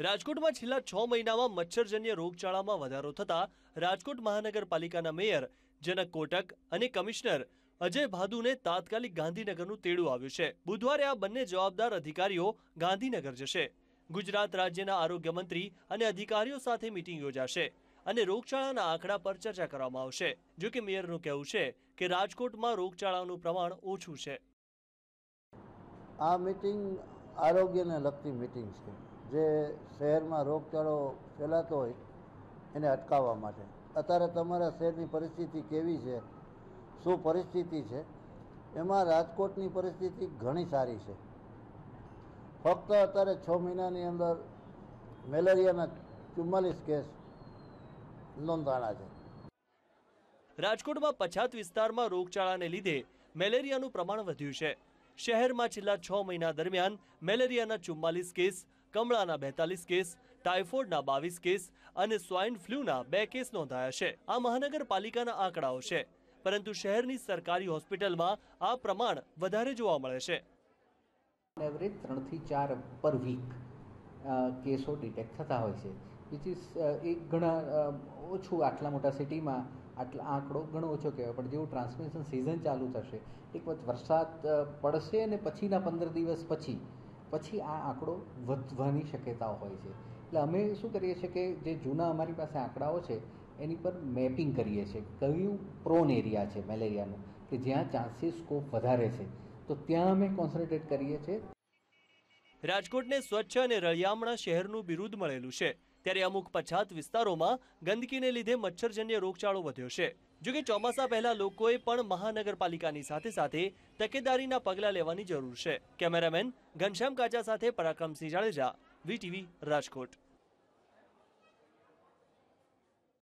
રાજકોટમાં છેલ્લા છ મહિનામાં મચ્છરજન્ય રોગચાળામાં વધારો થતા રાજકોટ મહાનગરપાલિકાના મેયર, જનક કોટક અને કમિશનર અજય ભાદુને તાત્કાલિક ગાંધીનગરનું તેડું આવ્યું છે. બુધવારે આ બંને જવાબદાર અધિકારીઓ ગાંધીનગર જશે. ગુજરાત રાજ્યના આરોગ્ય મંત્રી અને અધિકારીઓ સાથે મિટિંગ યોજાશે અને રોગચાળાના આંકડા પર ચર્ચા કરવામાં આવશે. જો કે મેયરનું કહેવું છે કે રાજકોટમાં રોગચાળાનું પ્રમાણ ઓછું છે. આ મિટિંગ આરોગ્યને લગતી મિટિંગ છે. જે શહેરમાં રોગચાળો ફેલાતો હોય, એને અટકાવવા માટે. અત્યારે તમારા શહેરની પરિસ્થિતિ કેવી છે? શું પરિસ્થિતિ છે? એમાં રાજકોટની પરિસ્થિતિ ઘણી સારી છે. ફક્ત અત્યારે છ મહિનાની અંદર મેલેરિયાના ચુમ્માલીસ કેસ નોંધાણા છે. રાજકોટમાં પછાત વિસ્તારમાં રોગચાળાને લીધે મેલેરિયાનું પ્રમાણ વધ્યું છે. શહેરમાં છેલ્લા છ મહિના દરમિયાન મેલેરિયાના ચુમ્માલીસ કેસ કમળાના બેતાલીસ કેસ, ટાઇફોઇડના બાવીસ કેસ અને સ્વાઇન ફ્લૂના બે કેસ નોંધાયા છે. આ મહાનગરપાલિકાના આંકડાઓ છે. પરંતુ શહેરની સરકારી હોસ્પિટલમાં આ પ્રમાણ વધારે જોવા મળે છે. એવરેજ ત્રણથી ચાર પર વીક કેસો ડિટેક્ટ થતા હોય છે. વિચ ઇઝ એક ઘણા ઓછું આટલા મોટા સિટીમાં આટલા આંકડો ઘણો ઓછો કહેવાય. પણ જેવું ટ્રાન્સમિશન સિઝન ચાલુ થશે, એક વખત વરસાદ પડશે અને પછીના પંદર દિવસ પછી પછી આ આંકડો વધવાની શક્યતાઓ હોય છે. એટલે અમે શું કરીએ છીએ કે જે જૂના અમારી પાસે આંકડાઓ છે, એની પર મેપિંગ કરીએ છીએ. કયું પ્રોન એરિયા છે મેલેરિયાનું? કે જ્યાં ચાન્સીસ સ્કોપ વધારે છે. તો ત્યાં અમે કોન્સન્ટ્રેટ કરીએ છીએ. રાજકોટને સ્વચ્છ અને રળિયામણા શહેરનું બિરુદ મળેલું છે. ત્યારે અમુક પછાત વિસ્તારોમાં ગંદકીને લીધે મચ્છરજન્ય રોગચાળો વધ્યો છે. જોકે ચોમાસા પહેલા લોકોએ પણ મહાનગરપાલિકાની સાથે સાથે તકેદારીના પગલાં લેવાની જરૂર છે. કેમેરામેન ઘનશ્યામ કાચા સાથે પરાક્રમસિંહ જાડેજા, વીટીવી રાજકોટ.